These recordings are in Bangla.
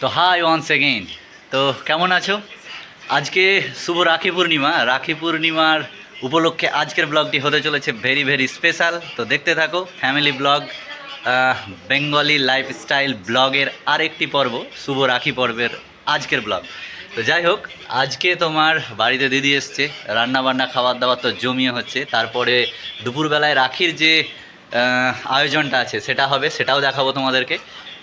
তো হাই ওয়ান্স এগেইন তো কেমন আছো? আজকে শুভ রাখি পূর্ণিমা। রাখি পূর্ণিমার উপলক্ষে আজকের ব্লগটি হতে চলেছে ভেরি ভেরি স্পেশাল তো দেখতে থাকো ফ্যামিলি ব্লগ বেঙ্গলি লাইফস্টাইল ব্লগের আরেকটি পর্ব, শুভ রাখি পর্বের আজকের ব্লগ তো যাই হোক, আজকে তোমার বাড়িতে দিদি এসছে রান্না বান্না খাবার দাবার তো জমিয়ে হচ্ছে। তারপরে দুপুরবেলায় রাখির যে আয়োজনটা আছে, সেটা হবে, সেটাও দেখাবো তোমাদেরকে।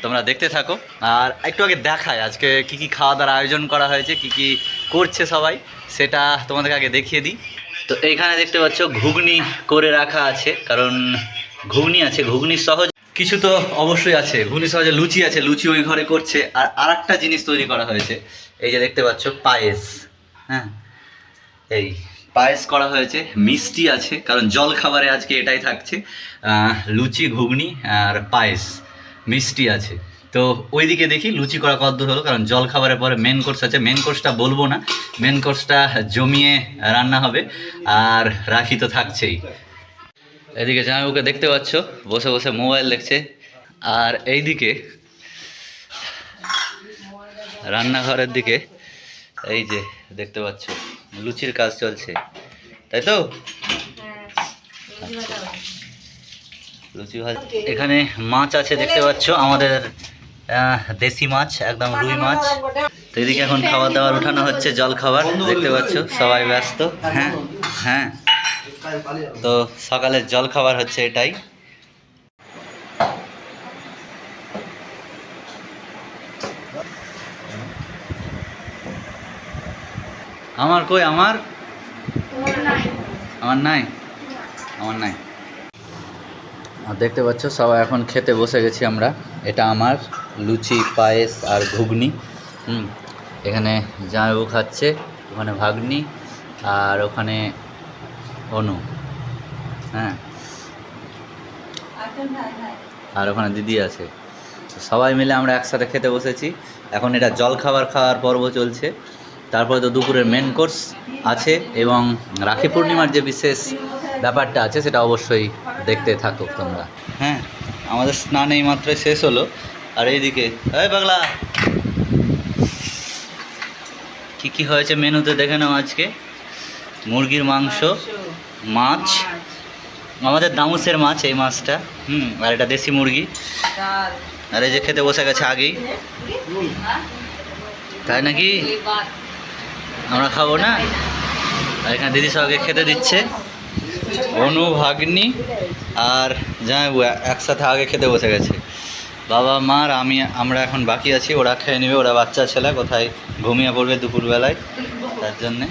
তোমরা দেখতে থাকো। আর একটু আগে দেখায় আজকে কি কি খাওয়া দাওয়ার আয়োজন করা হয়েছে, কি কি করছে সবাই, সেটা তোমাদেরকে আগে দেখিয়ে দিই। তো এইখানে দেখতে পাচ্ছ, ঘুগনি করে রাখা আছে, কারণ ঘুগনি আছে, ঘুগনি সহজ কিছু তো অবশ্যই আছে, ঘুগনি সহজে লুচি আছে, লুচি ওই ঘরে করছে। আর আরেকটা জিনিস তৈরি করা হয়েছে, এই যে দেখতে পাচ্ছ, পায়েস হ্যাঁ? এই পায়েস করা হয়েছে, মিষ্টি আছে, কারণ জল খাবারে আজকে এটাই থাকছে লুচি, ঘুগনি আর পায়েস, মিষ্টি আছে। তো ওইদিকে দেখি লুচি করা কদ্দূর হলো, কারণ জল খাবারের পরে মেন কোর্স আছে মেন কোর্সটা বলব না মেন কোর্সটা জমিয়ে রান্না হবে, আর রাখি তো থাকছেই। এদিকে জামাইবাবুকে দেখতে পাচ্ছ, বসে বসে মোবাইল দেখছে, আর এইদিকে রান্নাঘরের দিকে, এই যে দেখতে পাচ্ছ। লুচির কাজ চলছে। তাই তো? লুচি ভাজ এখানে মাছ আছে দেখতে পাচ্ছ, আমাদের দেশি মাছ, একদম রুই মাছ। তো এদিকে এখন খাবার দাবার উঠানো হচ্ছে জল খাবার দেখতে পাচ্ছ, সবাই ব্যস্ত। হ্যাঁ হ্যাঁ। তো সকালের জল খাবার হচ্ছে এটাই। আমার কই আমার? আমার নাই? আমার নাই। আর দেখতে পাচ্ছ সবাই এখন খেতে বসে গেছি আমরা। এটা আমার লুচি পায়েস আর ঘুগনি। হুম এখানে জামাইবাবু খাচ্ছে ওখানে ভাগ্নি আর ওখানে অনু। হ্যাঁ। আর ওখানে দিদি আছে। সবাই মিলে আমরা একসাথে খেতে বসেছি। এখন এটা জল খাবার খাওয়ার পর্ব চলছে। তারপরে তো দুপুরের মেন কোর্স আছে এবং রাখি পূর্ণিমার যে বিশেষ ব্যাপারটা আছে সেটা অবশ্যই দেখতে থাকো তোমরা। হ্যাঁ আমাদের স্নান এই মাত্রই শেষ হলো। আর এইদিকে, এই পাগলা! কি কি হয়েছে মেনুতে দেখে নাও আজকে। মুরগির মাংস, মাছ, আমাদের দামুসের মাছ এই মাছটা, হুম, আর এটা দেশি মুরগি। আর এই যে খেতে বসে গেছে আগেই। তাই নাকি? আমরা খাব না? আর এখানে দিদি সবাইকে খেতে দিচ্ছে। অনু, ভাগ্নি আর জামাইবু একসাথে আগে খেতে বসে গেছে। বাবা মার আমি, আমরা এখন বাকি আছি। ওরা খেয়ে নেবে, ওরা বাচ্চা, ছেলে, কোথায় ঘুমিয়ে পড়বে দুপুরবেলায়, তার জন্যে।